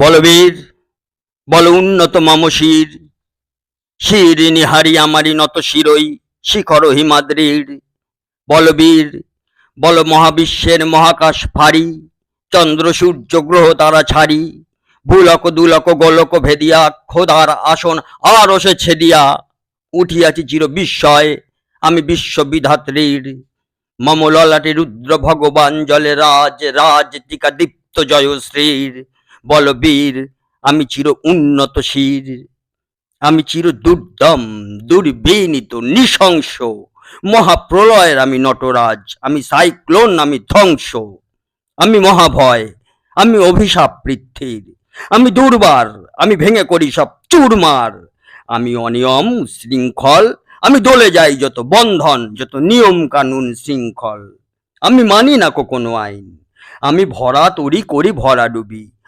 বলবীর বল উন্নত মম শির। নিহারি আমারি নত শিরই, শিখর হিমাদ্রির। বলবীর বল মহাবিশ্বের মহাকাশ ফারি চন্দ্র সূর্য গ্রহ তারা ছাড়ি। ভুলক দুলক গোলক ভেদিয়া খোদার আসন আর সে ছেদিয়া। উঠিয়াছি চির বিস্ময়, আমি বিশ্ববিধাত্রীর। মম ললাটে রুদ্র ভগবান জলে রাজ রাজ টিকা দীপ্ত জয়শ্রীর। বলবীর আমি চির উন্নত শির। আমি চির দুর্দম, দুর্বিনীত, নৃশংস। মহাপ্রলয়ের আমি নটরাজ, আমি সাইক্লোন, আমি ধ্বংস। আমি মহাভয়, আমি অভিশাপ পৃথ্বীর। আমি দুর্বার, আমি ভেঙে করি সব চুরমার। আমি অনিয়ম, শৃঙ্খল, আমি দলে যাই যত বন্ধন, যত নিয়ম কানুন শৃঙ্খল। আমি মানি না কোনো আইন। আমি ভরা তরি করি ভরা ডুবি।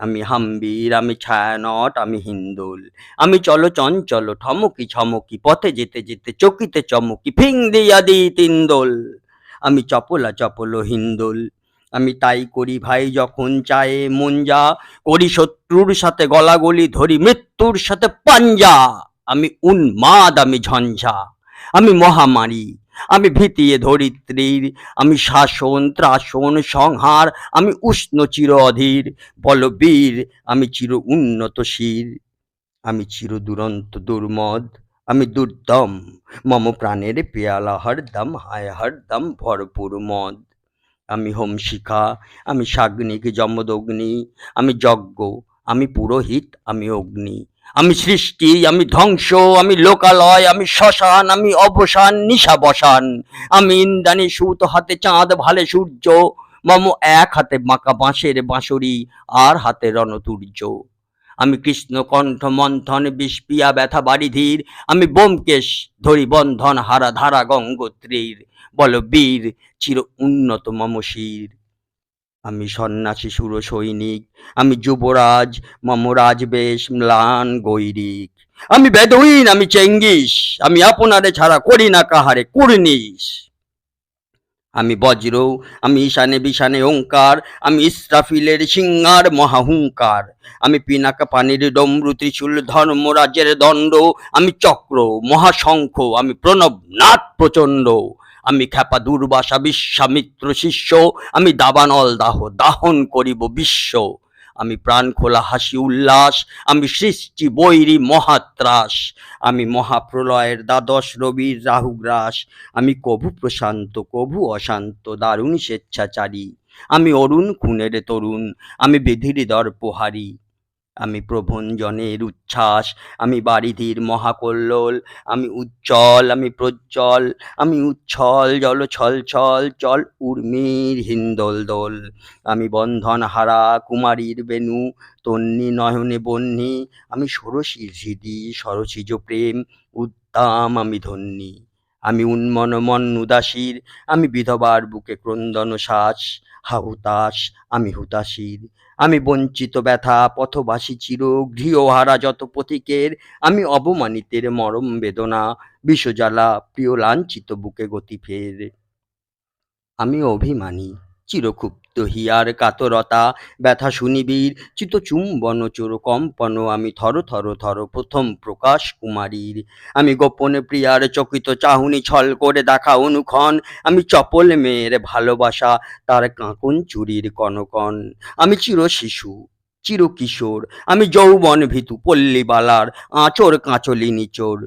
আমি হাম্বির, আমি ছায়ানট, আমি হিন্দুল। আমি চলো চঞ্চল ঠমকি ছমকি পথে যেতে যেতে চকিতে চমকি, ফিং দিয়া দি তিন্দোল। আমি চপলা চপল হিন্দোল। আমি তাই করি ভাই যখন চায়ে মন যা, করি শত্রুর সাথে গলাগলি, ধরি মৃত্যুর সাথে পাঞ্জা। আমি উন্মাদ, আমি ঝঞ্ঝা। আমি মহামারী আমি ভীতিয়ে ধরিত্রীর, আমি শাসন, ত্রাসন, সংহার, আমি উষ্ণ চির অধীর। বলবীর আমি চির উন্নত শির। আমি চির দুরন্ত দুর্মদ, আমি দুর্দম। মম প্রাণের পেয়ালা হরদম হায় হরদম ভরপুর মদ। আমি হোম শিখা, আমি সাগ্নিক যমদগ্নি আমি যজ্ঞ, আমি পুরোহিত, আমি অগ্নি। আমি সৃষ্টি, আমি ধ্বংস, আমি লোকালয়, আমি শ্মশান, আমি অবসান, নিশা বসান। আমি ইন্দ্রাণী সুত হাতে চাঁদ, ভালে সূর্য, মম এক হাতে বাঁকা বাঁশের বাঁশরি, আর হাতে রণতুর্য। আমি কৃষ্ণ কণ্ঠ, মন্থন, বিষপিয়া ব্যথা বাড়িধীর আমি বোমকেশ ধরি বন্ধন হারা ধারা গঙ্গোত্রীর। বল বীর, চির উন্নত মম শির আমি সন্ন্যাসী সুর সৈনিক আমি যুবরাজ মম বেশ, ম্লান গৈরিক। আমি বেদুইন আমি চেঙ্গিস, আমি আপনারে ছাড়া করি না কাহারে কুর্নিশ। আমি বজ্র, আমি ঈশানে বিশানে ওঙ্কার, আমি ইসরাফিলের সিঙ্গার মহাহুঙ্কার। আমি পিনাকা পানির ডমরু, ত্রিশূল ধর্মরাজের দণ্ড। আমি চক্র, মহাশঙ্খ, আমি প্রণব, নাথ প্রচণ্ড। আমি খ্যাপা দুর্বাসা বিশ্বামিত্র শিষ্য, আমি দাবানল দাহ, দাহন করিব বিশ্ব। আমি প্রাণ খোলা হাসি উল্লাস, আমি সৃষ্টি বৈরী মহাত্রাস। আমি মহাপ্রলয়ের দ্বাদশ রবির রাহুগ্রাস। আমি কভু প্রশান্ত, কভু অশান্ত, দারুণ স্বেচ্ছাচারী। আমি অরুণ, খুনের তরুণ। আমি বিধির দর্পহারী। আমি প্রভঞ্জনের উচ্ছ্বাস, আমি বারিধির মহাকল্লোল, আমি উজ্জ্বল, আমি প্রজ্জ্বল, আমি উচ্ছল জল ছল ছল, চল উর্মির হিন্দোল দোল। আমি বন্ধন হারা, কুমারীর বেনু তন্নি নয়নে বন্যি আমি ষোড়শীর হৃদি সরসিজ প্রেম, উদ্দাম আমি ধন্যী। আমি উন্মন মন উদাসীর আমি বিধবার বুকে ক্রন্দন শ্বাস হাহুতাস আমি হুতাশীর আমি বঞ্চিত ব্যথা, পথবাসী চির, গৃহহারা যত পথিকের, আমি অবমানিতের মরম বেদনা, বিষজ্বালা প্রিয় লাঞ্ছিত বুকে গতি ফের। আমি অভিমানী। চিরক্ষুব্ধ হিয়ার কাতরতা, ব্যথা শুনিবীর চিত চুম্বন চোর কম্পন আমি থর থর থর প্রথম প্রকাশ কুমারীর। আমি গোপনে প্রিয়ার চকিত চাহুনি ছল করে দেখা অনুক্ষণ, আমি চপল মেয়ের ভালোবাসা তার কাঁকন চুরির কনকন। আমি চির শিশু, চির কিশোর, আমি যৌবন ভীতু পল্লীবালার আঁচর কাঁচলি নিচোর।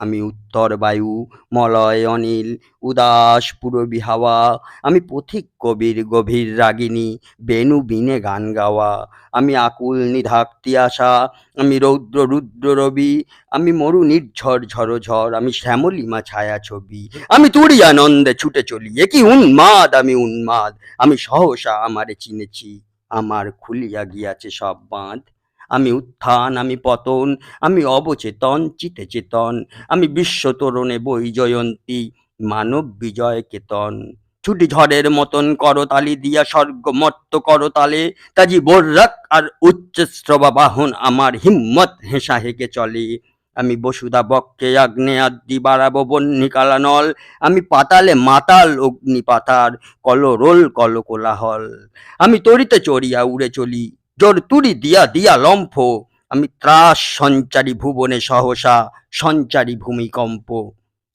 আমি উত্তর বায়ু, মলয়, অনিল, উদাস, পুরবী হাওয়া, আমি পথিক কবির, গভীর রাগিনী, বেনু বিনে গান গাওয়া, আমি আকুল নিধাক্তি আশা, আমি রৌদ্র রুদ্র রবি, আমি মরু নির্ঝর ঝড় আমি শ্যামলিমা ছায়া ছবি, আমি তুরি আনন্দে ছুটে চলি একই উন্মাদ, আমি উন্মাদ, আমি সহসা আমারে চিনেছি, আমার খুলিয়া গিয়াছে সব বাঁধ। আমি উত্থান, আমি পতন, আমি অবচেতন, চিতে চেতন, আমি বিশ্ব তরুণে বই জয়ন্তী, মানব বিজয় কেতন। ছুটি ঝড়ের মতন করতালি দিয়া, স্বর্গ মত্ত করতালে তাজি বোর্রাক আর উচ্চশ্রবা বাহন আমার হিম্মত হেসা হেকে চলে। আমি বসুধা বক্ষে আগ্নে আদি বাড়াবো বন্যিকালা নল আমি পাতালে মাতাল অগ্নি পাতার, কলরোল কল কোলাহল আমি তরিতে চড়িয়া উড়ে চলি জোর তুড়ি দিয়া দিয়া লম্ফ। আমি ত্রাস সঞ্চারী ভুবনে সহসা, সঞ্চারী ভূমিকম্প।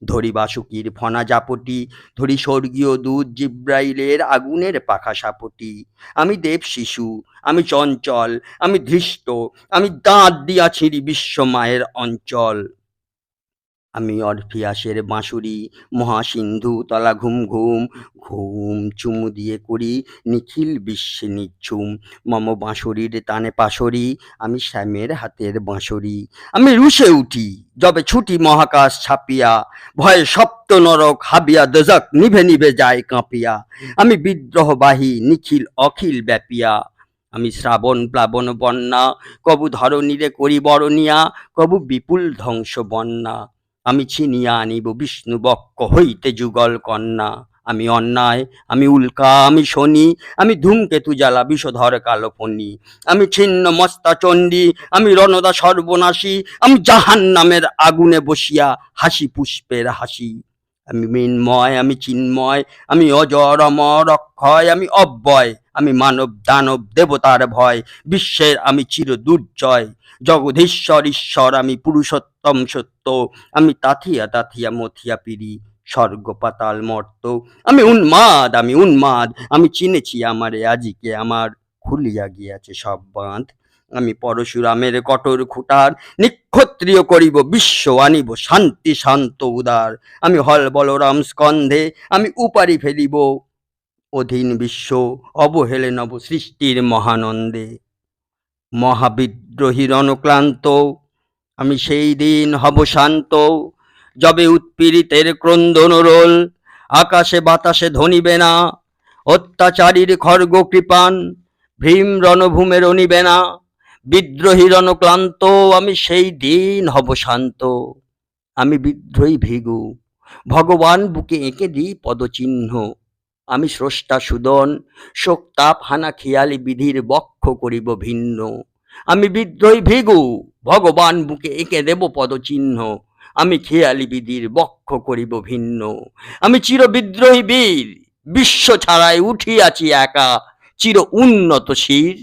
ধরি বাসুকির ফনা জাপটি, ধরি স্বর্গীয় দুধ জিব্রাইলের আগুনের পাখা সাপটি। আমি দেব শিশু, আমি চঞ্চল, আমি ধৃষ্ট, আমি দাঁত দিয়া ছিঁড়ি বিশ্ব মায়ের অঞ্চল। আমি অরফিয়াসের বাঁশুরি, মহাসিন্ধু, তলা ঘুম ঘুম ঘুম চুমু দিয়ে করি, নিখিল বিশ্বে নিচ্ছুম মম বাঁশুরির তানে পাশরি, আমি শ্যামের হাতের বাঁশরি। আমি রুশে উঠি, যবে ছুটি মহাকাশ ছাপিয়া, ভয়ে সপ্ত নরক হাবিয়া, দজক নিভে নিভে যায় কাঁপিয়া। আমি বিদ্রোহবাহী, নিখিল অখিল ব্যাপিয়া। আমি শ্রাবণ প্লাবন বন্যা, কবু ধরণীরে করি বরণিয়া, কবু বিপুল ধ্বংস বন্যা। আমি ছিনিয়া আনিব, বিষ্ণু বক্ষ হইতে যুগল কন্যা। আমি অন্যায়, আমি উল্কা, আমি শনি, আমি ধূমকেতু জ্বালা, বিষধর কালো ফণি। আমি ছিন্ন মস্তা চণ্ডী, আমি রণদা সর্বনাশী, আমি জাহান নামের আগুনে বসিয়া হাসি পুষ্পের হাসি। আমি মৃন্ময়, আমি চিন্ময়, আমি অজর অমর অক্ষয় আমি অব্যয়। আমি মানব দানব দেবতার ভয়, বিশ্বের আমি চির দুর্জয়। জগদীশ্বর, ঈশ্বর, আমি পুরুষোত্তম সত্য। আমি তাথিয়া তাথিয়া মথিয়া পিড়ি, স্বর্গ পাতাল মর্ত। আমি উন্মাদ আমি উন্মাদ, আমি চিনেছি আমারে, আজিকে আমার খুলিয়া গিয়াছে সব বাঁধ। আমি পরশুরামের কঠোর খুঁটার, নিক্ষত্রিয় করিব বিশ্ব, আনিব শান্তি শান্ত উদার। আমি হল বলরাম স্কন্ধে, আমি উপারি ফেলিব অধীন বিশ্ব অবহেলে নব সৃষ্টির মহানন্দে। মহাবিদ্রোহীর অনুক্লান্ত আমি সেই দিন হব শান্ত, যবে উৎপীড়িতের ক্রন্দন রোল, আকাশে বাতাসে ধনিবে না, অত্যাচারীর খর্গ কৃপান, ভীম রণভূমের অনিবে না বিদ্রোহীর অনুক্লান্ত আমি সেই দিন হব শান্ত। আমি বিদ্রোহী ভিগু, ভগবান বুকে এঁকে দিই পদচিহ্ন। আমি স্রষ্টা সুদন শোক তাপ হানা খেয়ালি, বিধির বক্ষ করিব ভিন্ন। আমি বিদ্রোহী ভিগু, ভগবান বুকে এঁকে দেব পদচিহ্ন। আমি খেয়ালি, বিধির বক্ষ করিব ভিন্ন। আমি চির বিদ্রোহী বীর, বিশ্ব ছাড়াই উঠিয়াছি একা, চির উন্নত শির।